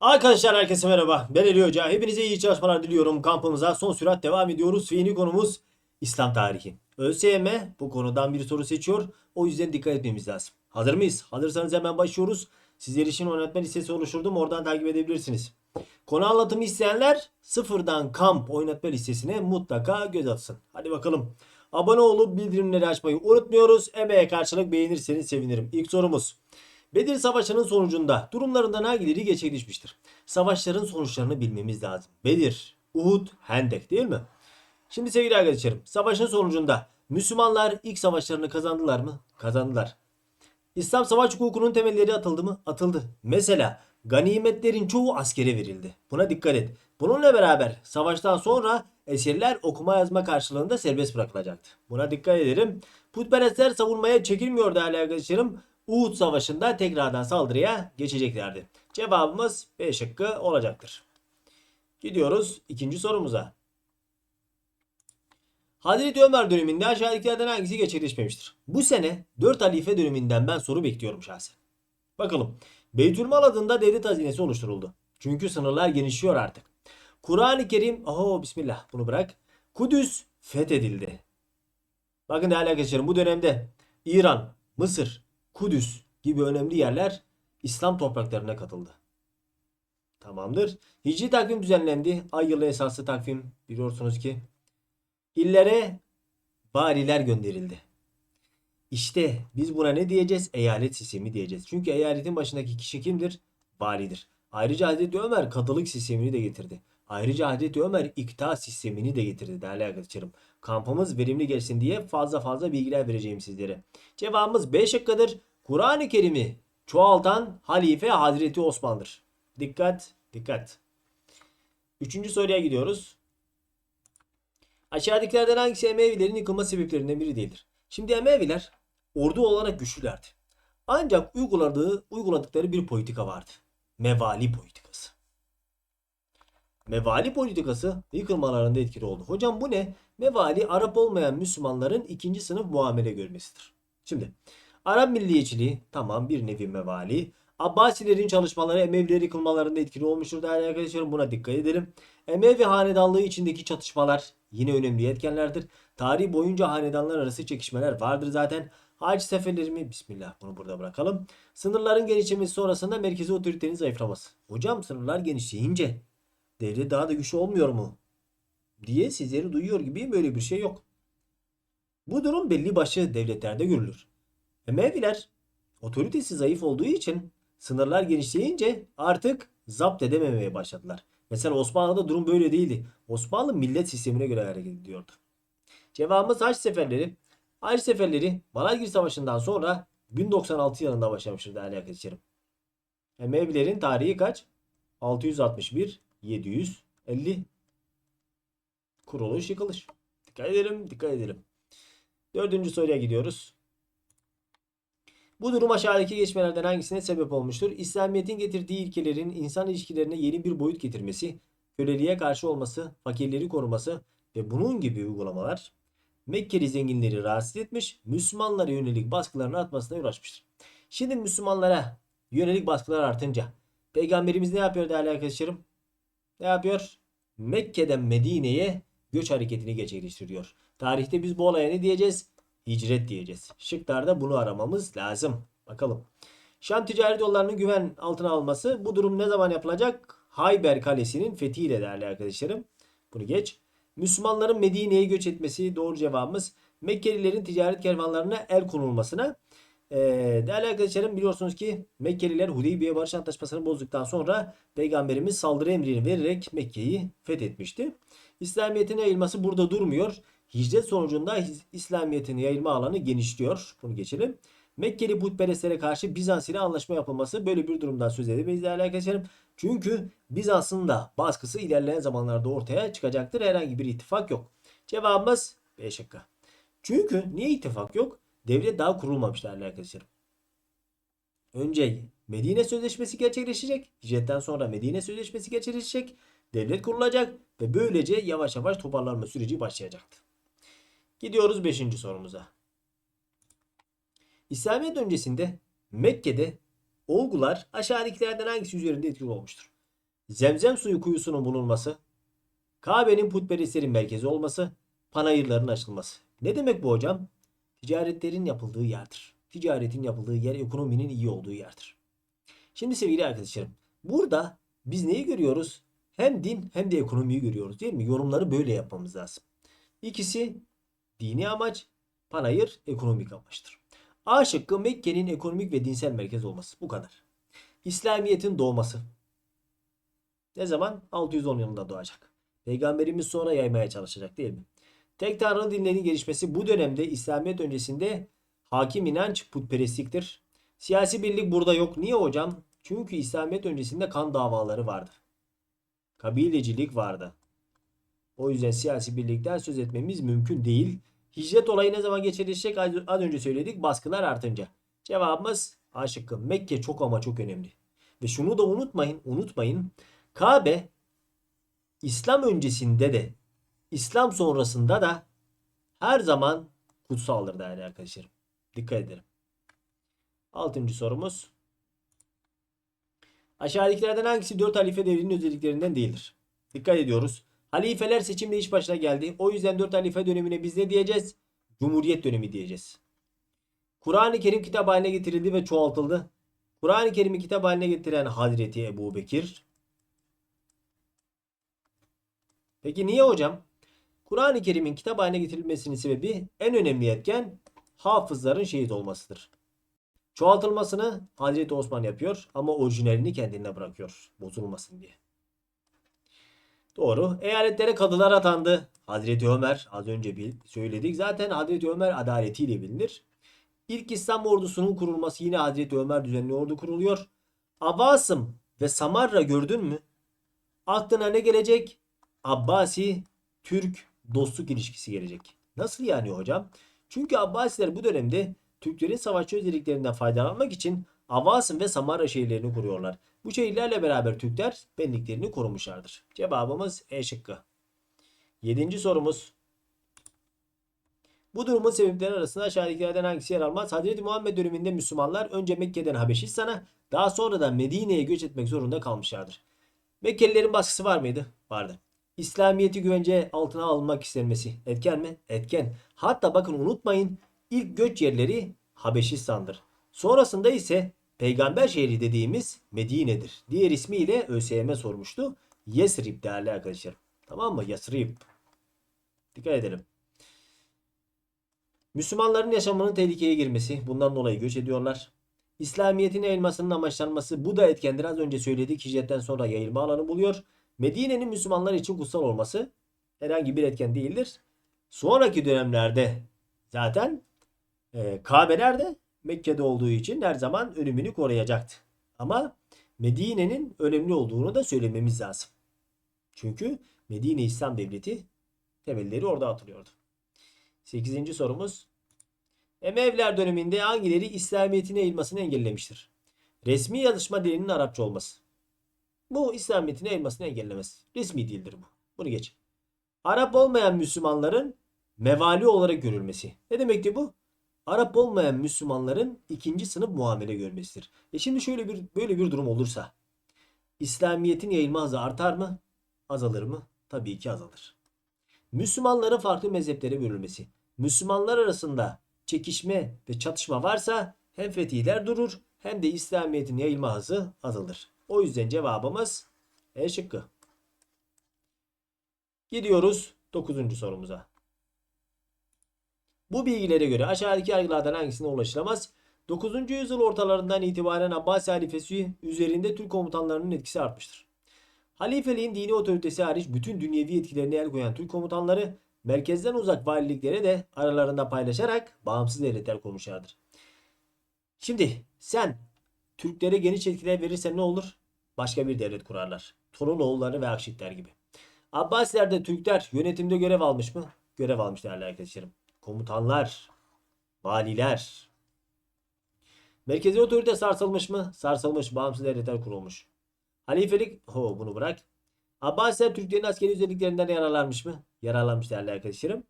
Arkadaşlar herkese merhaba. Ben Ali Hoca. Hepinize iyi çalışmalar diliyorum. Kampımıza son sürat devam ediyoruz. Ve yeni konumuz İslam tarihi. ÖSYM bu konudan bir soru seçiyor. O yüzden dikkat etmemiz lazım. Hazır mıyız? Hazırsanız hemen başlıyoruz. Sizler için oynatma listesi oluşturdum. Oradan takip edebilirsiniz. Konu anlatımı isteyenler sıfırdan kamp oynatma listesine mutlaka göz atsın. Hadi bakalım. Abone olup bildirimleri açmayı unutmuyoruz. Emeğe karşılık beğenirseniz sevinirim. İlk sorumuz. Bedir Savaşı'nın sonucunda durumlarından hangileri gerçekleşmiştir? Savaşların sonuçlarını bilmemiz lazım. Bedir, Uhud, Hendek değil mi? Şimdi sevgili arkadaşlarım, savaşın sonucunda Müslümanlar ilk savaşlarını kazandılar mı? Kazandılar. İslam savaş hukukunun temelleri atıldı mı? Atıldı. Mesela ganimetlerin çoğu askere verildi. Buna dikkat et. Bununla beraber savaştan sonra esirler okuma yazma karşılığında serbest bırakılacaktı. Buna dikkat edelim. Putperestler savunmaya çekilmiyor değerli arkadaşlarım. Uhud Savaşı'nda tekrardan saldırıya geçeceklerdi. Cevabımız B şıkkı olacaktır. Gidiyoruz ikinci sorumuza. Hazreti Ömer döneminde aşağıdakilerden hangisi gerçekleşmemiştir? Bu sene 4 halife döneminden ben soru bekliyorum şahsen. Bakalım. Beytülmal adında devlet hazinesi oluşturuldu. Çünkü sınırlar genişliyor artık. Kur'an-ı Kerim, oho bismillah bunu bırak. Kudüs fethedildi. Bakın değerli arkadaşlarım bu dönemde İran, Mısır, Kudüs gibi önemli yerler İslam topraklarına katıldı. Tamamdır. Hicri takvim düzenlendi. Ay yılı esaslı takvim biliyorsunuz ki. İllere variler gönderildi. İşte biz buna ne diyeceğiz? Eyalet sistemi diyeceğiz. Çünkü eyaletin başındaki kişi kimdir? Validir. Ayrıca Hazreti Ömer katılık sistemini de getirdi. Ayrıca Hazreti Ömer ikta sistemini de getirdi değerli arkadaşlarım. Kampımız verimli geçsin diye fazla fazla bilgiler vereceğim sizlere. Cevabımız B şıkkıdır. Kur'an-ı Kerim'i çoğaltan halife Hazreti Osman'dır. Dikkat, dikkat. Üçüncü soruya gidiyoruz. Aşağıdakilerden hangisi Emevilerin yıkılma sebeplerinden biri değildir? Şimdi Emeviler ordu olarak güçlülerdi. Ancak uyguladığı, uyguladıkları bir politika vardı. Mevali politikası. Mevali politikası yıkılmalarında etkili oldu. Hocam bu ne? Mevali Arap olmayan Müslümanların ikinci sınıf muamele görmesidir. Şimdi Arap milliyetçiliği tamam bir nevi mevali. Abbasilerin çalışmaları Emevileri yıkılmalarında etkili olmuştur değerli arkadaşlarım. Buna dikkat edelim. Emevi hanedanlığı içindeki çatışmalar yine önemli etkenlerdir. Tarih boyunca hanedanlar arası çekişmeler vardır zaten. Hac seferleri mi? Bismillah bunu burada bırakalım. Sınırların genişlemesi sonrasında merkezi otoritenin zayıflaması. Hocam sınırlar genişleyince devlet daha da güçlü olmuyor mu? Diye sizleri duyuyor gibi böyle bir şey yok. Bu durum belli başlı devletlerde görülür. Emeviler otoritesi zayıf olduğu için sınırlar genişleyince artık zapt edememeye başladılar. Mesela Osmanlı'da durum böyle değildi. Osmanlı millet sistemine göre hareket ediyordu. Cevabımız Haç seferleri. Haç seferleri Malazgirt Savaşı'ndan sonra 1096 yılında başlamıştır değerli arkadaşlarım. Emevilerin tarihi kaç? 661 750 kuruluş yıkılış. Dikkat edelim, dikkat edelim. Dördüncü soruya gidiyoruz. Bu durum aşağıdaki geçmelerden hangisine sebep olmuştur? İslamiyet'in getirdiği ilkelerin insan ilişkilerine yeni bir boyut getirmesi, köleliğe karşı olması, fakirleri koruması ve bunun gibi uygulamalar Mekkeli zenginleri rahatsız etmiş, Müslümanlara yönelik baskılarını atmasına uğraşmıştır. Şimdi Müslümanlara yönelik baskılar artınca Peygamberimiz ne yapıyor değerli arkadaşlarım? Ne yapıyor? Mekke'den Medine'ye göç hareketini gerçekleştiriyor. Tarihte biz bu olaya ne diyeceğiz? Hicret diyeceğiz. Şıklarda bunu aramamız lazım. Bakalım. Şam ticaret yollarının güven altına alması bu durum ne zaman yapılacak? Hayber Kalesi'nin fethiyle değerli arkadaşlarım. Bunu geç. Müslümanların Medine'ye göç etmesi doğru cevabımız. Mekkelilerin ticaret kervanlarına el konulmasına. Ee, değerli arkadaşlarım biliyorsunuz ki Mekkeliler Hudeybiye Barış Antlaşması'nı bozduktan sonra Peygamberimiz saldırı emrini vererek Mekke'yi fethetmişti. İslamiyet'in yayılması burada durmuyor. Hicret sonucunda İslamiyet'in yayılma alanı genişliyor. Bunu geçelim. Mekkeli putperestlere karşı Bizans ile anlaşma yapılması böyle bir durumdan söz edemeyiz değerli arkadaşlarım. Çünkü Bizans'ın da baskısı ilerleyen zamanlarda ortaya çıkacaktır. Herhangi bir ittifak yok. Cevabımız B şıkkı. Çünkü niye ittifak yok? Devlet daha kurulmamış değerli arkadaşlarım. Önce Medine Sözleşmesi gerçekleşecek. Hicretten sonra Medine Sözleşmesi gerçekleşecek. Devlet kurulacak ve böylece yavaş yavaş toparlanma süreci başlayacaktı. Gidiyoruz 5. sorumuza. İslamiyet öncesinde Mekke'de olgular aşağıdakilerden hangisi üzerinde etkili olmuştur? Zemzem suyu kuyusunun bulunması, Kabe'nin putperestlerin merkezi olması, panayırların açılması. Ne demek bu hocam? Ticaretlerin yapıldığı yerdir. Ticaretin yapıldığı yer ekonominin iyi olduğu yerdir. Şimdi sevgili arkadaşlarım, burada biz neyi görüyoruz? Hem din hem de ekonomiyi görüyoruz değil mi? Yorumları böyle yapmamız lazım. İkisi dini amaç, panayır ekonomik amaçtır. A şıkkı Mekke'nin ekonomik ve dinsel merkez olması. Bu kadar. İslamiyet'in doğması. Ne zaman? 610 yılında doğacak. Peygamberimiz sonra yaymaya çalışacak değil mi? Tek tanrı dinlerinin gelişmesi bu dönemde İslamiyet öncesinde hakim inanç putperestliktir. Siyasi birlik burada yok. Niye hocam? Çünkü İslamiyet öncesinde kan davaları vardı. Kabilecilik vardı. O yüzden siyasi birlikten söz etmemiz mümkün değil. Hicret olayı ne zaman geçirilecek az az önce söyledik baskılar artınca. Cevabımız A şıkkı. Mekke çok ama çok önemli. Ve şunu da unutmayın, unutmayın. Kabe İslam öncesinde de İslam sonrasında da her zaman kutsaldır değerli arkadaşlarım. Dikkat edelim. Altıncı sorumuz. Aşağıdakilerden hangisi 4 halife devrinin özelliklerinden değildir? Dikkat ediyoruz. Halifeler seçimle iş başına geldi. O yüzden 4 halife dönemine biz ne diyeceğiz? Cumhuriyet dönemi diyeceğiz. Kur'an-ı Kerim kitap haline getirildi ve çoğaltıldı. Kur'an-ı Kerim'i kitap haline getiren Hazreti Ebu Bekir. Peki niye hocam? Kur'an-ı Kerim'in kitap haline getirilmesinin sebebi en önemli etken hafızların şehit olmasıdır. Çoğaltılmasını Hazreti Osman yapıyor ama orijinalini kendine bırakıyor bozulmasın diye. Doğru. Eyaletlere kadılar atandı. Hazreti Ömer az önce söyledik. Zaten Hazreti Ömer adaletiyle bilinir. İlk İslam ordusunun kurulması yine Hazreti Ömer düzenli ordu kuruluyor. Abbasım ve Samarra gördün mü? Aklına ne gelecek? Abbasi Türk dostluk ilişkisi gelecek. Nasıl yani hocam? Çünkü Abbasiler bu dönemde Türklerin savaşçı özelliklerinden faydalanmak için Avasım ve Samarra şehirlerini kuruyorlar. Bu şehirlerle beraber Türkler benliklerini korumuşlardır. Cevabımız E şıkkı. Yedinci sorumuz. Bu durumun sebepleri arasında aşağıdakilerden hangisi yer almaz? Hazreti Muhammed döneminde Müslümanlar önce Mekke'den Habeşistan'a daha sonra da Medine'ye göç etmek zorunda kalmışlardır. Mekkelilerin baskısı var mıydı? Vardı. İslamiyet'i güvence altına almak istenmesi etken mi? Etken. Hatta bakın unutmayın ilk göç yerleri Habeşistan'dır. Sonrasında ise peygamber şehri dediğimiz Medine'dir. Diğer ismiyle ÖSYM sormuştu. Yesrib değerli arkadaşlar. Tamam mı? Yesrib. Dikkat edelim. Müslümanların yaşamının tehlikeye girmesi. Bundan dolayı göç ediyorlar. İslamiyet'in yayılmasının amaçlanması bu da etkendir. Az önce söyledik hicretten sonra yayılma alanı buluyor. Medine'nin Müslümanlar için kutsal olması herhangi bir etken değildir. Sonraki dönemlerde zaten e, Kabe nerede? Mekke'de olduğu için her zaman önümünü koruyacaktı. Ama Medine'nin önemli olduğunu da söylememiz lazım. Çünkü Medine İslam Devleti temelleri orada atılıyordu. 8. sorumuz. Emevler döneminde hangileri İslamiyet'in yayılmasını engellemiştir? Resmi yazışma dilinin Arapça olması. Bu İslamiyet'in yayılmasını engellemez. Resmi değildir bu. Bunu geç. Arap olmayan Müslümanların mevali olarak görülmesi. Ne demekti bu? Arap olmayan Müslümanların ikinci sınıf muamele görmesidir. E şimdi şöyle bir böyle bir durum olursa İslamiyet'in yayılma hızı artar mı? Azalır mı? Tabii ki azalır. Müslümanların farklı mezheplere bölünmesi. Müslümanlar arasında çekişme ve çatışma varsa hem fetihler durur hem de İslamiyet'in yayılma hızı azalır. O yüzden cevabımız E şıkkı. Gidiyoruz 9. sorumuza. Bu bilgilere göre aşağıdaki yargılardan hangisine ulaşılamaz? 9. yüzyıl ortalarından itibaren Abbasi halifesi üzerinde Türk komutanlarının etkisi artmıştır. Halifeliğin dini otoritesi hariç bütün dünyevi etkilerine el koyan Türk komutanları merkezden uzak valiliklere de aralarında paylaşarak bağımsız devletler kurmuşlardır. Şimdi sen Türklere geniş etkiler verirsen ne olur? Başka bir devlet kurarlar. Torunoğulları ve Akşitler gibi. Abbasilerde Türkler yönetimde görev almış mı? Görev almış değerli arkadaşlarım. Komutanlar, valiler. Merkezi otorite sarsılmış mı? Sarsılmış. Bağımsız devletler kurulmuş. Halifelik, ho bunu bırak. Abbasiler Türklerin askeri özelliklerinden yararlanmış mı? Yararlanmış değerli arkadaşlarım.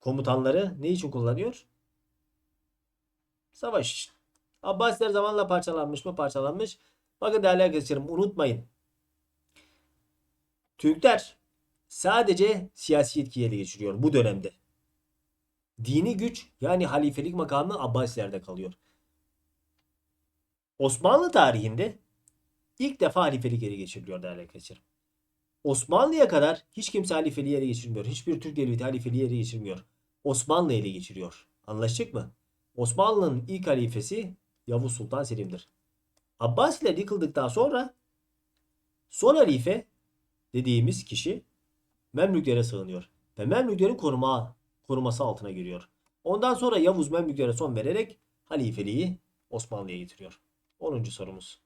Komutanları ne için kullanıyor? Savaş. Abbasiler zamanla parçalanmış mı? Parçalanmış. Bakın değerli arkadaşlarım unutmayın. Türkler sadece siyasi yetkiyi ele geçiriyor bu dönemde. Dini güç yani halifelik makamı Abbasilerde kalıyor. Osmanlı tarihinde ilk defa halifelik ele geçiriliyor değerli arkadaşlarım. Osmanlı'ya kadar hiç kimse halifeliği ele geçirmiyor. Hiçbir Türk devleti halifeliği ele geçirmiyor. Osmanlı ele geçiriyor. Anlaştık mı? Osmanlı'nın ilk halifesi Yavuz Sultan Selim'dir. Abbasiler yıkıldıktan sonra son halife dediğimiz kişi Memlüklere sığınıyor. Ve Memlüklerin koruma, koruması altına giriyor. Ondan sonra Yavuz Memlüklere son vererek halifeliği Osmanlı'ya getiriyor. 10. sorumuz.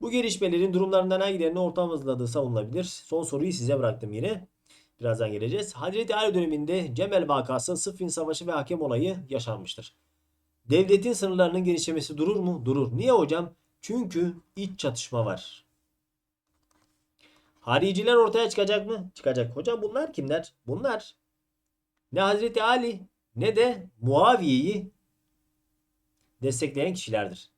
Bu gelişmelerin durumlarından hangilerine ortam hızladığı savunulabilir? Son soruyu size bıraktım yine. Birazdan geleceğiz. Hazreti Ali döneminde Cemel vakası, Sıffin Savaşı ve hakem olayı yaşanmıştır. Devletin sınırlarının genişlemesi durur mu? Durur. Niye hocam? Çünkü iç çatışma var. Hariciler ortaya çıkacak mı? Çıkacak. Hocam bunlar kimler? Bunlar ne Hazreti Ali ne de Muaviye'yi destekleyen kişilerdir.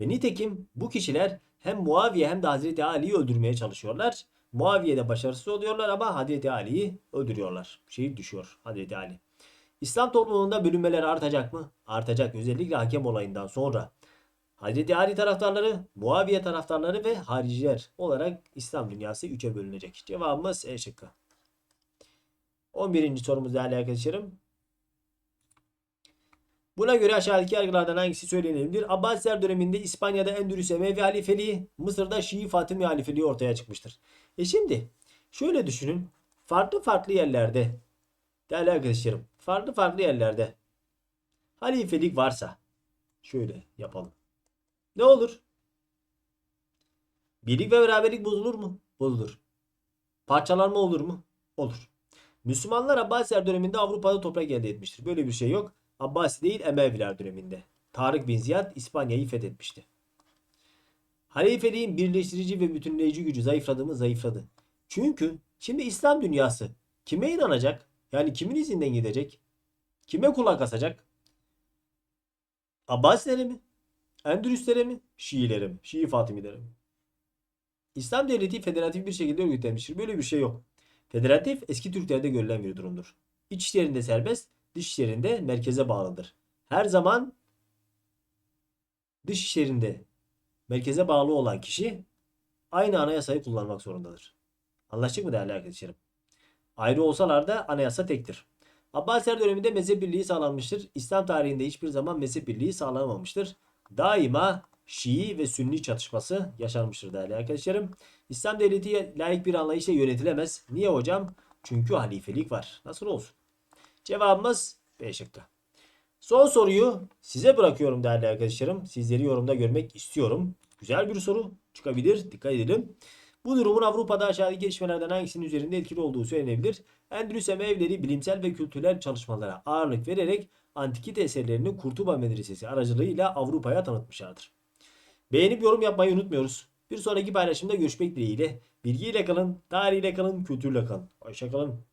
Ve nitekim bu kişiler hem Muaviye hem de Hazreti Ali'yi öldürmeye çalışıyorlar. Muaviye'de başarısız oluyorlar ama Hazreti Ali'yi öldürüyorlar. Şehit düşüyor Hazreti Ali. İslam toplumunda bölünmeler artacak mı? Artacak. Özellikle hakem olayından sonra. Hazreti Ali taraftarları, Muaviye taraftarları ve hariciler olarak İslam dünyası üçe bölünecek. Cevabımız E şıkkı. 11. sorumuz değerli arkadaşlarım. Buna göre aşağıdaki yargılardan hangisi söylenebilir? Abbasiler döneminde İspanya'da Endülüs Emevi halifeliği, Mısır'da Şii Fatimi halifeliği ortaya çıkmıştır. E şimdi şöyle düşünün. Farklı farklı yerlerde değerli arkadaşlarım, farklı farklı yerlerde halifelik varsa şöyle yapalım. Ne olur? Birlik ve beraberlik bozulur mu? Bozulur. Parçalanma olur mu? Olur. Müslümanlar Abbasiler döneminde Avrupa'da toprak elde etmiştir. Böyle bir şey yok. Abbasi değil Emeviler döneminde. Tarık bin Ziyad İspanya'yı fethetmişti. Halifeliğin birleştirici ve bütünleyici gücü zayıfladı mı? Zayıfladı. Çünkü şimdi İslam dünyası kime inanacak? Yani kimin izinden gidecek? Kime kulak asacak? Abbasilere mi? Endülüslere mi? Şiilere mi? Şii Fatimilere mi? İslam devleti federatif bir şekilde örgütlenmiştir. Böyle bir şey yok. Federatif eski Türklerde görülen bir durumdur. İç işlerinde serbest, dış işlerinde merkeze bağlıdır. Her zaman dış işlerinde merkeze bağlı olan kişi aynı anayasayı kullanmak zorundadır. Anlaştık mı değerli arkadaşlarım? Ayrı olsalar da anayasa tektir. Abbasiler döneminde mezhep birliği sağlanmıştır. İslam tarihinde hiçbir zaman mezhep birliği sağlanamamıştır. Daima Şii ve Sünni çatışması yaşanmıştır değerli arkadaşlarım. İslam devleti layık bir anlayışla yönetilemez. Niye hocam? Çünkü halifelik var. Nasıl olsun? Cevabımız B şıkkı. Son soruyu size bırakıyorum değerli arkadaşlarım. Sizleri yorumda görmek istiyorum. Güzel bir soru çıkabilir. Dikkat edelim. Bu durumun Avrupa'da aşağıdaki gelişmelerden hangisinin üzerinde etkili olduğu söylenebilir. Endülüs Emevleri bilimsel ve kültürel çalışmalara ağırlık vererek antikite eserlerini Kurtuba Medresesi aracılığıyla Avrupa'ya tanıtmışlardır. Beğenip yorum yapmayı unutmuyoruz. Bir sonraki paylaşımda görüşmek dileğiyle. Bilgiyle kalın, tarihiyle kalın, kültürle kalın. Hoşçakalın.